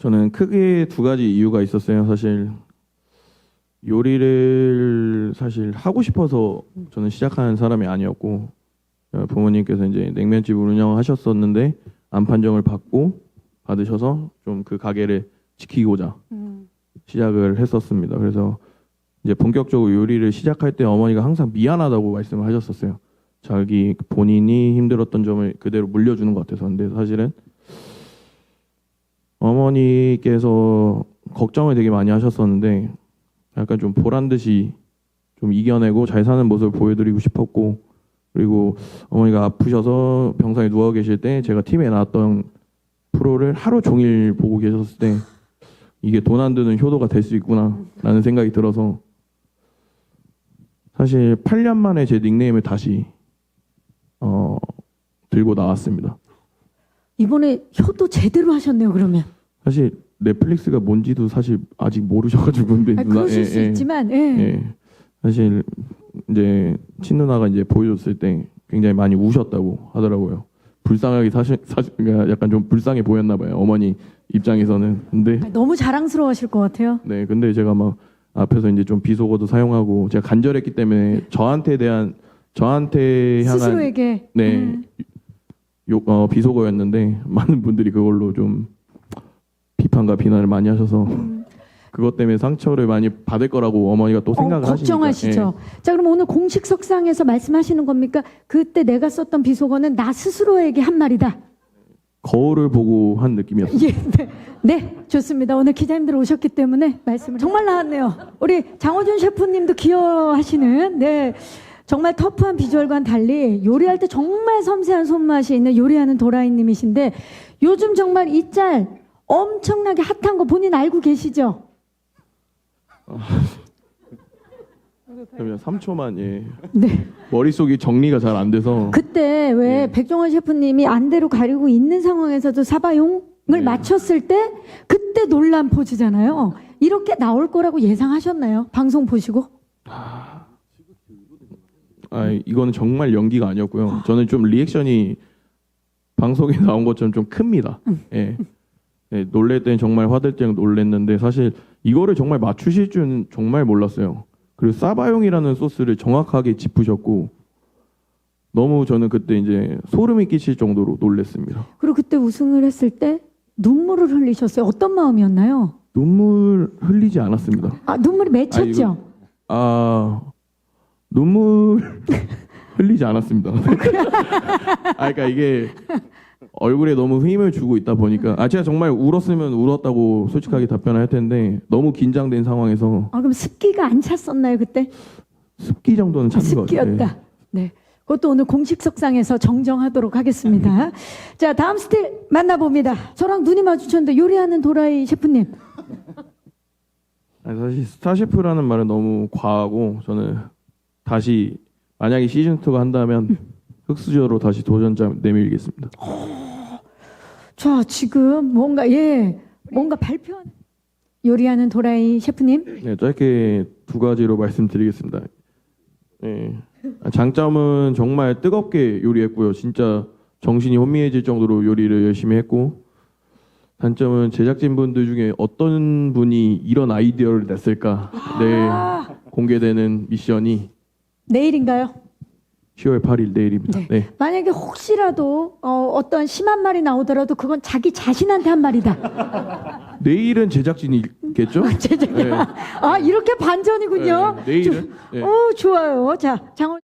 저는 크게 두 가지 이유가 있었어요. 사실 요리를 사실 하고 싶어서 저는 시작하는 사람이 아니었고 어, 부모님께서 이제 냉면집 운영하셨었는데 안 판정을 받고 받으셔서 좀 그 가게를 지키고자 음. 시작을 했었습니다. 그래서 이제 본격적으로 요리를 시작할 때 어머니가 항상 미안하다고 말씀을 하셨었어요. 자기 본인이 힘들었던 점을 그대로 물려주는 것 같아서. 근데 사실은 어머니께서 걱정을 되게 많이 하셨었는데 약간 좀 보란 듯이 좀 이겨내고 잘 사는 모습을 보여드리고 싶었고 그리고 어머니가 아프셔서 병상에 누워 계실 때 제가 팀에 나왔던 프로를 하루 종일 보고 계셨을 때 이게 돈 안 드는 효도가 될 수 있구나라는 생각이 들어서 사실 8년 만에 제 닉네임을 다시 어, 들고 나왔습니다. 이번에 효도 제대로 하셨네요. 그러면. 사실 넷플릭스가 뭔지도 사실 아직 모르셔가지고 근데 아, 그러실 예, 수 예, 있지만, 예. 예. 사실 이제 친누나가 이제 보여줬을 때 굉장히 많이 우셨다고 하더라고요. 불쌍하게 사실 사실 그러니까 약간 좀 불쌍해 보였나 봐요. 어머니 입장에서는. 근데 아, 너무 자랑스러워하실 것 같아요. 네, 근데 제가 막 앞에서 이제 좀 비속어도 사용하고 제가 간절했기 때문에 저한테 대한 저한테 향한 스스로에게. 네 음. 욕 어, 비속어였는데 많은 분들이 그걸로 좀 비판과 비난을 많이 하셔서 그것 때문에 상처를 많이 받을 거라고 어머니가 또 생각을 어, 하시니까 걱정하시죠. 자, 그럼 오늘 공식 석상에서 말씀하시는 겁니까? 그때 내가 썼던 비속어는 나 스스로에게 한 말이다. 예, 거울을 보고 한 느낌이었어요. 예, 네. 네, 좋습니다. 오늘 기자님들 오셨기 때문에 말씀을 정말 나왔네요. 우리 장호준 셰프님도 기여하시는 네. 정말 터프한 비주얼과는 달리 요리할 때 정말 섬세한 손맛이 있는 요리하는 도라이님이신데 요즘 정말 이 짤 엄청나게 핫한 거 본인 알고 계시죠? 그러면 3초만 예. 네. 머릿속이 정리가 잘 안 돼서 그때 왜 예. 백종원 셰프님이 안대로 가리고 있는 상황에서도 사바용을 네. 맞췄을 때 그때 놀란 포즈잖아요. 이렇게 나올 거라고 예상하셨나요? 방송 보시고? 아 이거는 정말 연기가 아니었고요. 저는 좀 리액션이 방송에 나온 것처럼 좀 큽니다. 예. 예, 놀랄 땐 정말 화들짝 놀랬는데 사실 이거를 정말 맞추실 줄은 정말 몰랐어요. 그리고 사바용이라는 소스를 정확하게 짚으셨고 너무 저는 그때 이제 소름이 끼칠 정도로 놀랬습니다. 그리고 그때 우승을 했을 때 눈물을 흘리셨어요. 어떤 마음이었나요? 눈물 흘리지 않았습니다. 아, 눈물이 맺혔죠? 아 눈물 흘리지 않았습니다. 아 그러니까 이게 얼굴에 너무 힘을 주고 있다 보니까 아 제가 정말 울었으면 울었다고 솔직하게 답변을 할 텐데 너무 긴장된 상황에서 아, 그럼 습기가 안 찼었나요, 그때? 습기 정도는 찬것 같아요. 습기였다. 네. 그것도 오늘 공식 석상에서 정정하도록 하겠습니다. 자, 다음 스틸 만나봅니다. 저랑 눈이 마주쳤는데 요리하는 도라이 셰프님. 아니, 사실 스타 셰프라는 말은 너무 과하고 저는 다시 만약에 시즌 2가 한다면 흑수저로 다시 도전자 내밀겠습니다. 자, 지금 뭔가, 예, 뭔가 발표한 요리하는 도라이 셰프님. 네, 짧게 두 가지로 말씀드리겠습니다. 네, 장점은 정말 뜨겁게 요리했고요. 진짜 정신이 혼미해질 정도로 요리를 열심히 했고 단점은 제작진분들 중에 어떤 분이 이런 아이디어를 냈을까 내일 공개되는 미션이 내일인가요? 10월 8일 내일입니다. 네. 네. 만약에 혹시라도 어, 어떤 심한 말이 나오더라도 그건 자기 자신한테 한 말이다. 내일은 제작진이겠죠? 제작 네. 아 이렇게 반전이군요. 네, 내일은 네. 오 좋아요. 자 장원.